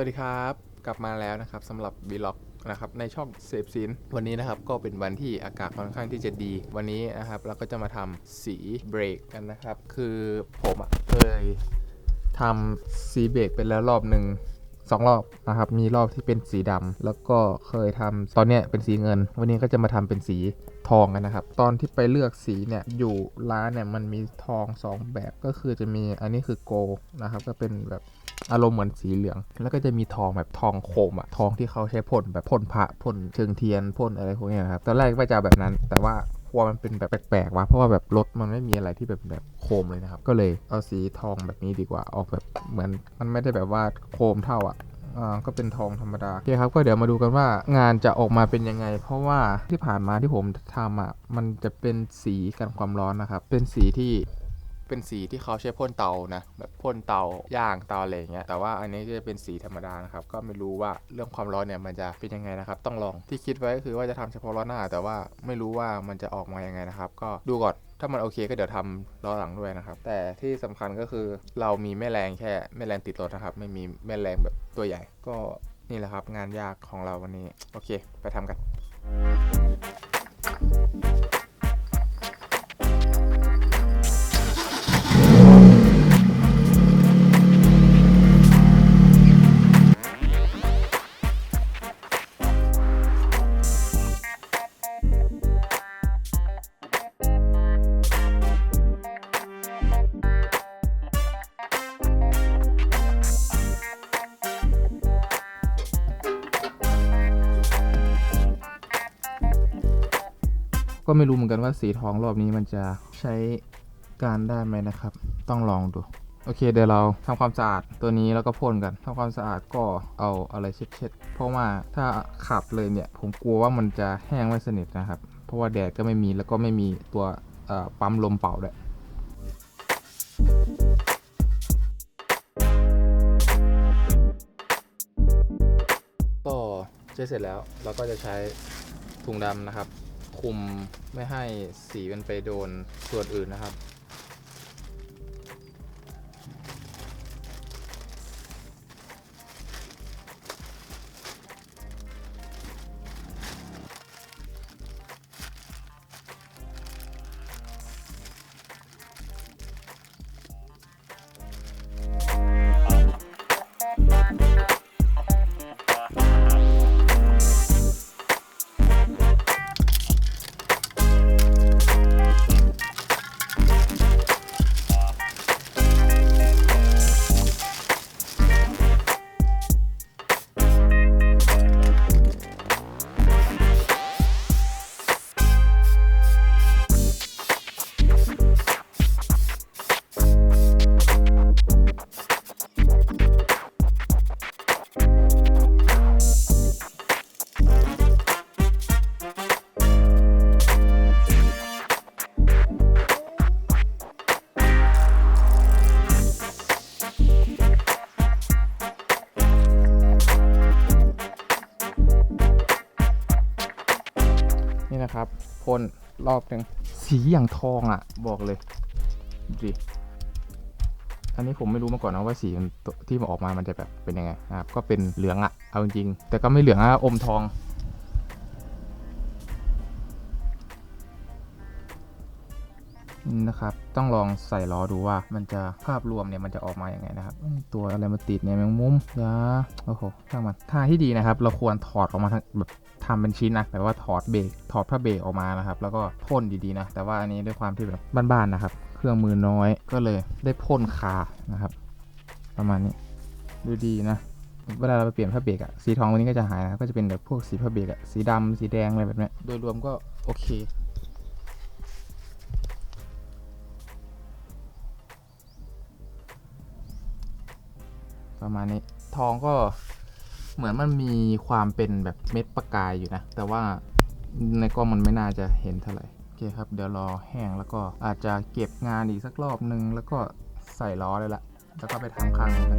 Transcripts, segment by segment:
วัสดีครับ กลับมาแล้วนะครับสำหรับ v ล็อกนะครับในช่องเซฟซีนวันนี้นะครับก็เป็นวันที่อากาศค่อนข้างที่จะดี วันนี้นะครับเราก็จะมาทำสีเบรกกันนะครับ คือผมอะเคยทำสีเบรกไปแล้วรอบหนึ่งสองรอบนะครับ มีรอบที่เป็นสีดำแล้วก็เคยทำตอนเนี้ยเป็นสีเงิน วันนี้ก็จะมาทำเป็นสีทองกันนะครับ ตอนที่ไปเลือกสีเนี่ยอยู่ร้านเนี่ยมันมีทองสองแบบก็คือจะมีอันนี้คือโกนะครับ ก็เป็นแบบ อารมณ์เหมือนสีเหลือง แล้วก็จะมีทองแบบทองโคมอะทองที่เขาใช้พ่นแบบพ่นพระพ่นเชิงเทียนพ่นอะไรพวกนี้ครับตอนแรกว่าจะแบบนั้น แต่ว่าครัวมันเป็นแบบแปลกๆว่ะเพราะว่าแบบรถมันไม่มีอะไรที่แบบแบบโคมเลยนะครับ ก็เลยเอาสีทองแบบนี้ดีกว่าออกแบบเหมือนมันไม่ได้แบบว่าโคมเท่าอะอ่าก็เป็นทองธรรมดาโอเคครับก็เดี๋ยวมาดูกันว่างานจะออกมาเป็นยังไง เพราะว่าที่ผ่านมาที่ผมทำอะมันจะเป็นสีกันความร้อนนะครับ เป็นสีที่ เป็นสีที่เขาใช้พ่นเตานะแบบพ่นเตาย่างเตาอะไรอย่างเงี้ยแต่ว่าอันนี้จะเป็นสีธรรมดานะครับก็ไม่รู้ว่าเรื่องความร้อนเนี่ยมันจะเป็นยังไงนะครับ ต้องลองที่คิดไว้ก็คือว่าจะทำเฉพาะล้อหน้า แต่ว่าไม่รู้ว่ามันจะออกมายังไงนะครับ ก็ดูก่อนถ้ามันโอเคก็เดี๋ยวทำล้อหลังด้วยนะครับ แต่ที่สำคัญก็คือเรามีแม่แรงแค่แม่แรงติดรถนะครับ ไม่มีแม่แรงแบบตัวใหญ่ ก็นี่แหละครับ งานยากของเราวันนี้ โอเค ไปทำกัน ก็ไม่รู้เหมือนกันว่าสีทองรอบนี้มันจะใช้การได้ไหมนะครับ ต้องลองดู โอเคเดี๋ยวเราทำความสะอาดตัวนี้แล้วก็พ่นกันทำความสะอาดก็เอาอะไรเช็ดๆเพราะว่าถ้าขับเลยเนี่ย ผมกลัวว่ามันจะแห้งไม่สนิทนะครับ เพราะว่าแดดก็ไม่มีแล้วก็ไม่มีตัวปั๊มลมเป่าด้วยก็ใช้เสร็จแล้วเราก็จะใช้ถุงดำนะครับ คุมไม่ให้สีมันไปโดนส่วนอื่นนะครับ พ่นรอบหนึ่งสีอย่างทองอะ บอกเลยดิอันนี้ผมไม่รู้มาก่อนนะว่าสีที่มันออกมามันจะแบบเป็นยังไงนะครับก็เป็นเหลืองอะเอาจริงๆแต่ก็ไม่เหลืองอะอมทองนะครับ ต้องลองใส่ล้อดูว่ามันจะภาพรวมเนี่ยมันจะออกมาอย่างไงนะครับ ตัวอะไรมาติดเนี่ยแมงมุมยาโอ้โหช่างมันทางที่ดีนะครับ เราควรถอดออกมาทั้งแบบ ทำเป็นชิ้นนะแบบว่าถอดเบรกถอดผ้าเบรกออกมานะครับ แล้วก็พ่นดีๆนะ แต่ว่าอันนี้ด้วยความที่แบบบ้านๆนะครับ เครื่องมือน้อยก็เลยได้พ่นคานะครับ ประมาณนี้ดูดีนะเวลาเราไปเปลี่ยนผ้าเบรกอะสีทองวันนี้ก็จะหายนะก็จะเป็นแบบพวกสีผ้าเบรกอะสีดำสีแดงอะไรแบบนี้โดยรวมก็โอเคประมาณนี้ทองก็ เหมือนมันมีความเป็นแบบเม็ดประกายอยู่นะ แต่ว่าในกล้องมันไม่น่าจะเห็นเท่าไหร่โอเคครับ เดี๋ยวรอแห้งแล้วก็อาจจะเก็บงานอีกสักรอบนึง แล้วก็ใส่ล้อเลยละแล้วก็ไปทำครั้งนึงกัน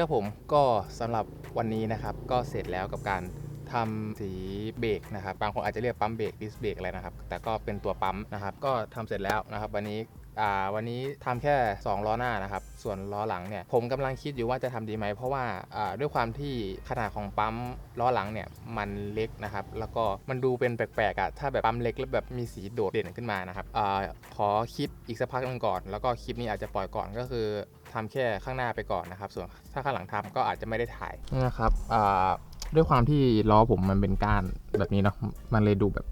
ครับผมก็สำหรับวันนี้นะครับ ก็เสร็จแล้วกับการทำสีเบรกนะครับบางคนอาจจะเรียกปั๊มเบรกดิสเบรกอะไรนะครับ แต่ก็เป็นตัวปั๊มนะครับ ก็ทำเสร็จแล้วนะครับ วันนี้วันนี้ทำแค่ 2 ล้อหน้านะครับ ส่วนล้อหลังเนี่ยผมกำลังคิดอยู่ว่าจะทำดีไหม เพราะว่าด้วยความที่ขนาดของปั๊มล้อหลังเนี่ยมันเล็กนะครับ แล้วก็มันดูเป็นแปลกๆอะถ้าแบบปั๊มเล็กแล้วแบบมีสีโดดเด่นขึ้นมานะครับอขอคิดอีกสักพักหนึงก่อน แล้วก็คลิปนี้อาจจะปล่อยก่อนก็คือ ทำแค่ข้างหน้าไปก่อนนะครับ ส่วนถ้าข้างหลังทำก็อาจจะไม่ได้ถ่ายนะครับด้วยความที่ล้อผมมันเป็นก้านแบบนี้เนาะมันเลยดูแบบ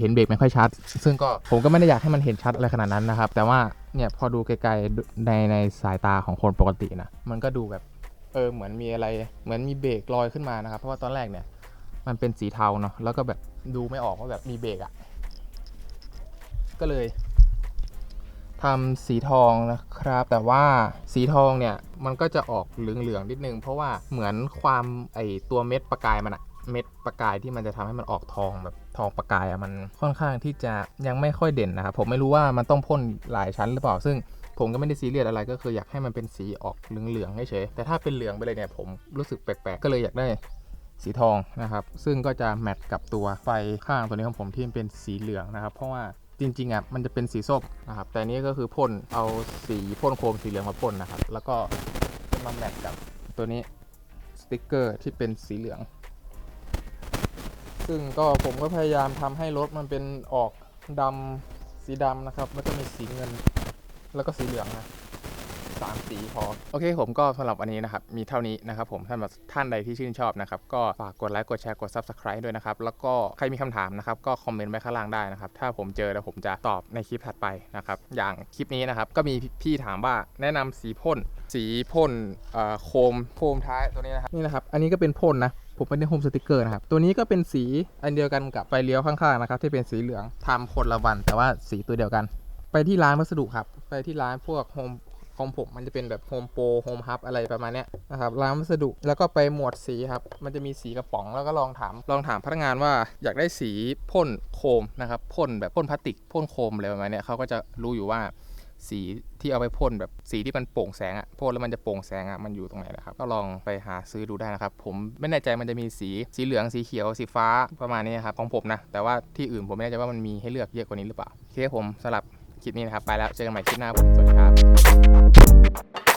เห็นเบรกไม่ค่อยชัด ซึ่งก็ผมก็ไม่ได้อยากให้มันเห็นชัดอะไรขนาดนั้นนะครับ แต่ว่าเนี่ยพอดูไกลๆในในสายตาของคนปกตินะมันก็ดูแบบเออเหมือนมีอะไรเหมือนมีเบรกลอยขึ้นมานะครับ เพราะว่าตอนแรกเนี่ยมันเป็นสีเทาเนาะแล้วก็แบบดูไม่ออกว่าแบบมีเบรกอะ่ะก็เลย ทำสีทองนะครับ แต่ว่าสีทองเนี่ยมันก็จะออกเหลืองๆนิดนึง เพราะว่าเหมือนความไอตัวเม็ดประกายมันอะเม็ดประกายที่มันจะทำให้มันออกทองแบบทองประกายอะมันค่อนข้างที่จะยังไม่ค่อยเด่นนะครับผมไม่รู้ว่ามันต้องพ่นหลายชั้นหรือเปล่า ซึ่งผมก็ไม่ได้ซีเรียสอะไรก็คืออยากให้มันเป็นสีออกเหลืองๆเฉยแต่ถ้าเป็นเหลืองไปเลยเนี่ยผมรู้สึกแปลกๆ ก็เลยอยากได้สีทองนะครับ ซึ่งก็จะแมทกับตัวไฟข้างตัวนี้ของผมที่เป็นสีเหลืองนะครับ เพราะว่า จริงๆอะมันจะเป็นสีส้มนะครับ แต่อันนี้ก็คือพ่นเอาสีพ่นโครมสีเหลืองมาพ่นนะครับ แล้วก็จะมาแมทกับตัวนี้สติกเกอร์ที่เป็นสีเหลือง ซึ่งก็ผมก็พยายามทำให้รถมันเป็นออกดำสีดำนะครับ แล้วก็มีสีเงิน แล้วก็สีเหลืองนะ สามสีพอ โอเคผมก็สำหรับวันนี้นะครับ มีเท่านี้นะครับผมท่านท่านใดที่ชื่นชอบนะครับ ก็ฝากกดไลค์กดแชร์กด Subscribe ด้วยนะครับ แล้วก็ใครมีคำถามนะครับ ก็คอมเมนต์ไว้ข้างล่างได้นะครับ ถ้าผมเจอแล้วผมจะตอบในคลิปถัดไปนะครับ อย่างคลิปนี้นะครับ ก็มีพี่ถามว่าแนะนำสีพ่น สีพ่นเอ่อโคมโคมท้ายตัวนี้นะครับ นี่นะครับ อันนี้ก็เป็นพ่นนะผมไม่ได้โฮมสติกเกอร์นะครับ ตัวนี้ก็เป็นสีอันเดียวกันกับไฟเลี้ยวข้างๆนะครับ ที่เป็นสีเหลืองทำคนละวัน แต่ว่าสีตัวเดียวกัน ไปที่ร้านวัสดุครับ ไปที่ร้านพวกโฮม ของผมมันจะเป็นแบบโฮมโปรโฮมฮับอะไรประมาณเนี้ยนะครับร้านวัสดุแล้วก็ไปหมวดสีครับ มันจะมีสีกระป๋องแล้วก็ลองถาม ลองถามพนักงานว่าอยากได้สีพ่นโคมนะครับพ่นแบบพ่นพลาสติกพ่นโคมอะไรประมาณเนี้ยเขาก็จะรู้อยู่ว่าสีที่เอาไปพ่นแบบสีที่มันโปร่งแสงอะพ่นแล้วมันจะโปร่งแสงอะมันอยู่ตรงไหนนะครับ ก็ลองไปหาซื้อดูได้นะครับ ผมไม่แน่ใจมันจะมีสีสีเหลืองสีเขียวสีฟ้าประมาณนี้ครับของผมนะ แต่ว่าที่อื่นผมไม่แน่ใจว่ามันมีให้เลือกเยอะกว่านี้หรือเปล่าโอเคผมสำหรับ คลิปนี้นะครับ ไปแล้ว เจอกันใหม่คลิปหน้าผม สวัสดีครับ